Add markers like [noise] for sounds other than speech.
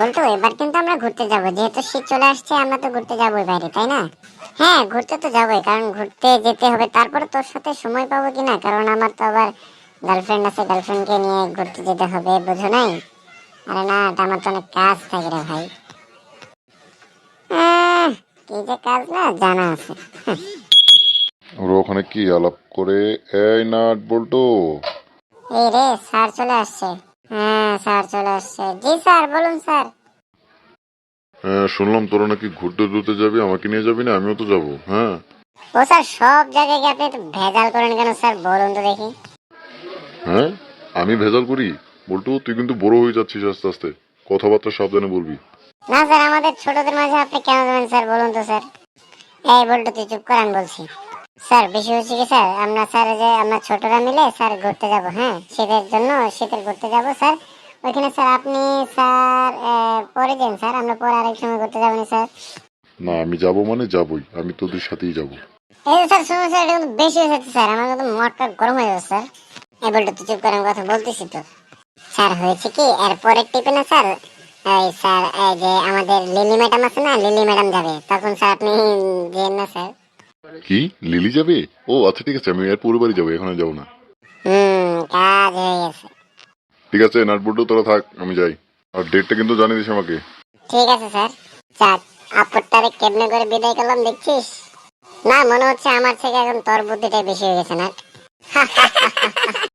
বলতো এবার কিন্তু আমরা ঘুরতে যাব। যেহেতু শীত চলে আসছে আমরা তো ঘুরতে যাবোই বাইরে তাই না? হ্যাঁ ঘুরতে তো যাবোই কারণ ঘুরতে যেতে হবে। তারপরে তোর সাথে সময় পাবো কিনা কারণ আমার তো আবার গার্লফ্রেন্ড আছে গার্লফ্রেন্ডকে নিয়ে ঘুরতে যেতে হবে বুঝো নাই? আরে না আমার তো অনেক কাজ থাকে রে ভাই। কি যে কাজ না জানা আছে। ওরা ওখানে কি আলাপ করে? এই নাট বল্টু। এই রে স্যার চলে আসছে। হ্যাঁ স্যার চলে আসছে জি স্যার বলুন স্যার। হ্যাঁ শুনলাম তোরা নাকি ঘুরতে ঘুরতে যাবি আমাকে নিয়ে যাবি না? আমিও তো যাব হ্যাঁ? ও স্যার সব জায়গায় গিয়ে আপনি ভেজাল করেন কেন স্যার? বলুন তো দেখি। হ্যাঁ? আমি ভেজাল করি? বল্টু তুই কিন্তু বড় হয়ে যাচ্ছিস আস্তে আস্তে। কথাবার্তা সাবধানে বলবি। না স্যার আমাদের ছোটদের মাঝে আপনি কেন দেবেন স্যার? বলুন তো স্যার। এই বলতো তুই চুপ করান বলছি। স্যার বেশি হচ্ছে কি স্যার? আমরা স্যার যে আমরা ছোটরা মিলে স্যার ঘুরতে যাব হ্যাঁ? শীতের জন্য শীতের ঘুরতে যাব স্যার। ওইখানে স্যার আপনি স্যার পরে যান স্যার। আমরা পরে আরেক সময় ঘুরতে যাবেন স্যার। না আমি যাব মানে যাবই। আমি তোদের সাথেই যাব। এই স্যার শুনুন স্যার এটা কিন্তু বেশি হয়ে যাচ্ছে স্যার। আমার কিন্তু মটকা গরম হয়ে যাচ্ছে স্যার। এই বলতো তুই চুপ করার কথা বলতেছি তো। স্যার হয়েছে কি? এরপরের টিপে না স্যার এই স্যার এই যে আমাদের লিলি ম্যাডাম আছে না লিলি ম্যাডাম যাবে। তখন স্যার আপনি যেন না স্যার। কি? লিলি যাবে? ও আচ্ছা ঠিক আছে আমি আর পুরো বাড়ি যাব এখানে যাব না। হুম কাজ হয়ে গেছে। ঠিক আছে নাট বল্টু তোরা থাক আমি যাই। আর ডেটটা কিন্তু জানিয়ে দিস আমাকে। ঠিক আছে স্যার। যাক তারে কেমনে করে বিদায় করলাম দেখছিস? না মনে হচ্ছে আমার থেকে এখন তোর বুদ্ধিটাই বেশি হয়ে গেছে না [laughs]